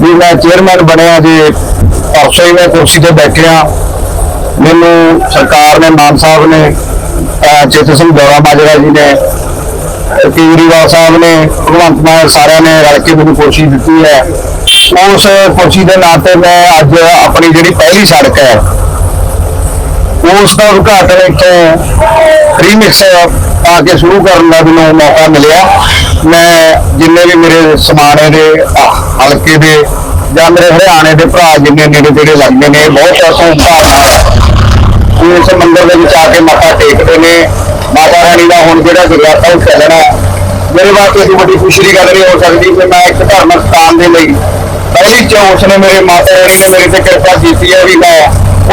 ਵੀ ਮੈਂ ਚੇਅਰਮੈਨ ਬਣਿਆ ਜੀ ਪਰਸੋਂ ਹੀ ਮੈਂ ਕੁਰਸੀ ਤੇ ਬੈਠਿਆ। ਮੈਨੂੰ ਸਰਕਾਰ ਨੇ, ਮਾਨ ਸਾਹਿਬ ਨੇ ਚੇਤਨ ਸਿੰਘ ਦੌਰਾ ਮਾਜਰਾ ਜੀ ਨੇ, ਕੇਜਰੀਵਾਲ ਸਾਹਿਬ ਨੇ, ਭਗਵੰਤ ਮਾਨ ਸਾਰਿਆਂ ਨੇ ਰਲ ਕੇ ਮੈਨੂੰ ਕੁਰਸੀ ਦਿੱਤੀ ਹੈ। ਉਸ ਕੁਰਸੀ ਦੇ ਨਾਂ ਤੇ ਮੈਂ ਅੱਜ ਆਪਣੀ ਜਿਹੜੀ ਪਹਿਲੀ ਸੜਕ ਹੈ, ਉਸ ਦਾ ਉਦਘਾਟਨ ਇੱਥੇ ਰੀਮਿਕਸ ਆ ਕੇ ਸ਼ੁਰੂ ਕਰਨ ਦਾ ਮੈਨੂੰ ਮੌਕਾ ਮਿਲਿਆ। ਮੈਂ ਜਿੰਨੇ ਵੀ ਮੇਰੇ ਸਮਾਣੇ ਦੇ ਹਲਕੇ ਦੇ ਜਾਂ ਮੇਰੇ ਹਰਿਆਣੇ ਦੇ ਭਰਾ ਜਿੰਨੇ ਨੇੜੇ ਤੇੜੇ ਲੱਗਦੇ ਨੇ, ਬਹੁਤ ਧੰਨਵਾਦ ਇਸ ਮੰਦਿਰ ਦੇ ਵਿੱਚ ਆ ਕੇ ਮੱਥਾ ਟੇਕਦੇ ਨੇ। ਮਾਤਾ ਰਾਣੀ ਦਾ ਹੁਣ ਜਿਹੜਾ ਜਗਰਾਤਾ ਉਹ ਚੱਲਣਾ ਮੇਰੇ ਵਾਸਤੇ ਇਹ ਵੱਡੀ ਖੁਸ਼ੀ ਦੀ ਗੱਲ ਨਹੀਂ ਹੋ ਸਕਦੀ ਕਿ ਮੈਂ ਇੱਕ ਧਾਰਮਿਕ ਸਥਾਨ ਦੇ ਲਈ ਪਹਿਲੀ ਚੌਂਸ ਨੇ ਮੇਰੇ ਮਾਤਾ ਰਾਣੀ ਨੇ ਮੇਰੇ ਤੇ ਕਿਰਪਾ ਕੀਤੀ ਹੈ ਵੀ ਮੈਂ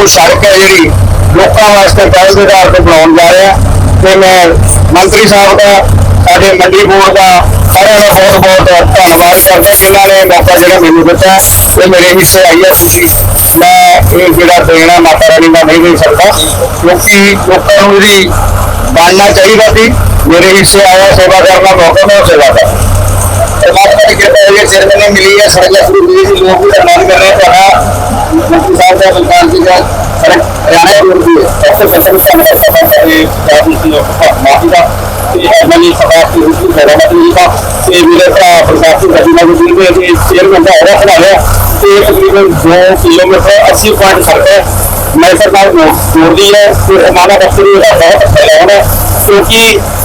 ਉਹ ਸੜਕ ਹੈ ਜਿਹੜੀ ਲੋਕਾਂ ਵਾਸਤੇ ਪਹਿਲ ਦੇ ਆਧਾਰ ਤੇ ਬਣਾਉਣ ਜਾ ਰਿਹਾ। ਤੇ ਮੈਂ ਮੰਤਰੀ ਸਾਹਿਬ ਦਾ ਸਾਡੇ ਮੰਡੀ ਬੋਰਡ ਦਾ ਸਾਰਿਆਂ ਦਾ ਬਹੁਤ ਬਹੁਤ ਧੰਨਵਾਦ ਕਰਦਾ ਜਿਨ੍ਹਾਂ ਨੇ ਮੌਕਾ ਜਿਹੜਾ ਮੈਨੂੰ ਦਿੱਤਾ ਤੇ ਮੇਰੇ ਹਿੱਸੇ ਆਈ ਹੈ ਖੁਸ਼ੀ ਮੈਂ ਇਹ ਜਿਹੜਾ ਦੇਣਾ ਮਾਤਾ ਰਾਣੀ ਦਾ ਨਹੀਂ ਦੇ ਸਕਦਾ ਕਿਉਂਕਿ ਲੋਕਾਂ ਨੂੰ ਇਹਦੀ ਬਣਨਾ ਚਾਹੀਦਾ ਸੀ ਮੇਰੇ ਹਿੱਸੇ ਆਇਆ ਸੇਵਾ ਕਰਨ ਦਾ ਮੌਕਾ ਮੈਂ ਉਹ ਸੇਵਾ ਕਰ ਪਰਮਾਤਮਾ ਦੀ ਕਿਰਪਾ ਹੋਈ ਹੈ ਚੇਅਰਮੈਨ ਨੇ ਮਿਲੀ ਹੈ ਸੜਕ ਸ਼ੁਰੂ ਹੋਈ ਸੀ ਲੋਕ ਵੀ ਧੰਨਵਾਦ ਕਰ ਰਹੇ ਤੁਹਾਡਾ ਮੰਤਰੀ ਸਾਹਿਬ ਦਾ ਬਲਕਾਰ ਜੀ ਦਾ ਸੜਕ ਹਰਿਆਣਾ ਦੀ ਹੋਈ ਹੈ ਅਕਸਰ ਸੱਚਮ ਧੰਨਵਾਦ ਕਰਦਾ ਦੀ ਰੂਪ ਨਹੀਂ ਦਾ ਤੇ ਮੇਰੇ ਭਰਾ ਪ੍ਰਕਾਸ਼ ਸਿੰਘ ਗੱਡੀ ਨਾਲ ਜੀ ਦੇ ਚੇਅਰਮੈਨ ਦਾ ਅਹੁਦਾ ਸੰਭਾਲਿਆ ਤੇ ਤਕਰੀਬਨ 2 ਕਿਲੋਮੀਟਰ 80 ਪੁਆਇੰਟ ਸੜਕ ਹੈ ਮੈਂ ਸਰਕਾਰ ਨੂੰ ਜੋੜਦੀ ਹੈ ਤੇ ਹਮਾਰਾ ਦਫ਼ਤਰ ਵੀ ਬਹੁਤ ਅੱਛਾ ਹੈ ਕਿਉਂਕਿ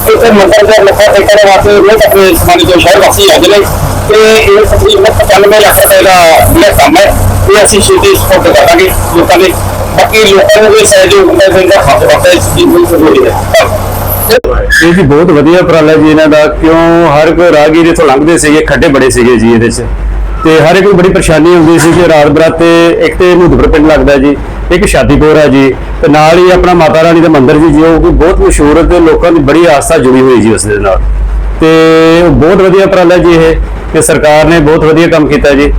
ਇੱਥੇ ਮੰਦਰ ਦੇ ਮੱਥਾ ਟੇਕਣ ਵਾਸਤੇ ਲੋਕ ਆਪਣੇ ਸਮਾਨੀ ਜੋ ਸ਼ਹਿਰ ਵਾਸੀ ਆਉਂਦੇ ਨੇ ਤੇ ਇਹ ਤਕਰੀਬਨ 95 ਲੱਖ ਰੁਪਏ ਦਾ ਜਿਹੜਾ ਕੰਮ ਹੈ ਇਹ ਅਸੀਂ ਛੇਤੀ ਸਪੋਰਟ ਕਰਾਂਗੇ ਲੋਕਾਂ ਦੇ ਬਾਕੀ ਲੋਕਾਂ ਨੂੰ ਵੀ ਸਹਿਯੋਗ ਹੁੰਦਾ ਜਿੰਦਾ ਹੱਥ ਵਟਾ ਇਸ ਚੀਜ਼ ਜ਼ਰੂਰੀ ਹੈ ਇਹ ਜੀ ਬਹੁਤ ਵਧੀਆ ਉਪਰਾਲਾ ਜੀ ਇਹਨਾਂ ਦਾ, ਕਿਉਂ ਹਰ ਕੋਈ ਰਾਹਗੀਰ ਇੱਥੋਂ ਲੰਘਦੇ ਸੀਗੇ, ਖੱਡੇ ਬੜੇ ਸੀਗੇ ਜੀ ਇਹਦੇ 'ਚ। ਤੇ ਹਰ ਇੱਕ ਨੂੰ ਬੜੀ ਪਰੇਸ਼ਾਨੀ ਹੁੰਦੀ ਸੀ ਕਿ ਰਾਤ ਬਰਾਤੇ ਇੱਕ ਤੇ ਮੁਦਬਰ ਪਿੰਡ ਲੱਗਦਾ ਜੀ, ਇੱਕ ਸ਼ਾਦੀਪੁਰ ਹੈ ਜੀ, ਤੇ ਨਾਲ ਹੀ ਆਪਣਾ ਮਾਤਾ ਰਾਣੀ ਦਾ ਮੰਦਿਰ ਜੀ ਜੋ ਕਿ ਬਹੁਤ ਮਸ਼ਹੂਰ ਹੈ ਤੇ ਲੋਕਾਂ ਦੀ ਬੜੀ ਆਸਥਾ ਜੁੜੀ ਹੋਈ ਜੀ ਉਸ ਦੇ ਨਾਲ। ਤੇ ਬਹੁਤ ਵਧੀਆ ਉਪਰਾਲਾ ਜੀ ਇਹ, ਤੇ ਸਰਕਾਰ ਨੇ ਬਹੁਤ ਵਧੀਆ ਕੰਮ ਕੀਤਾ ਜੀ।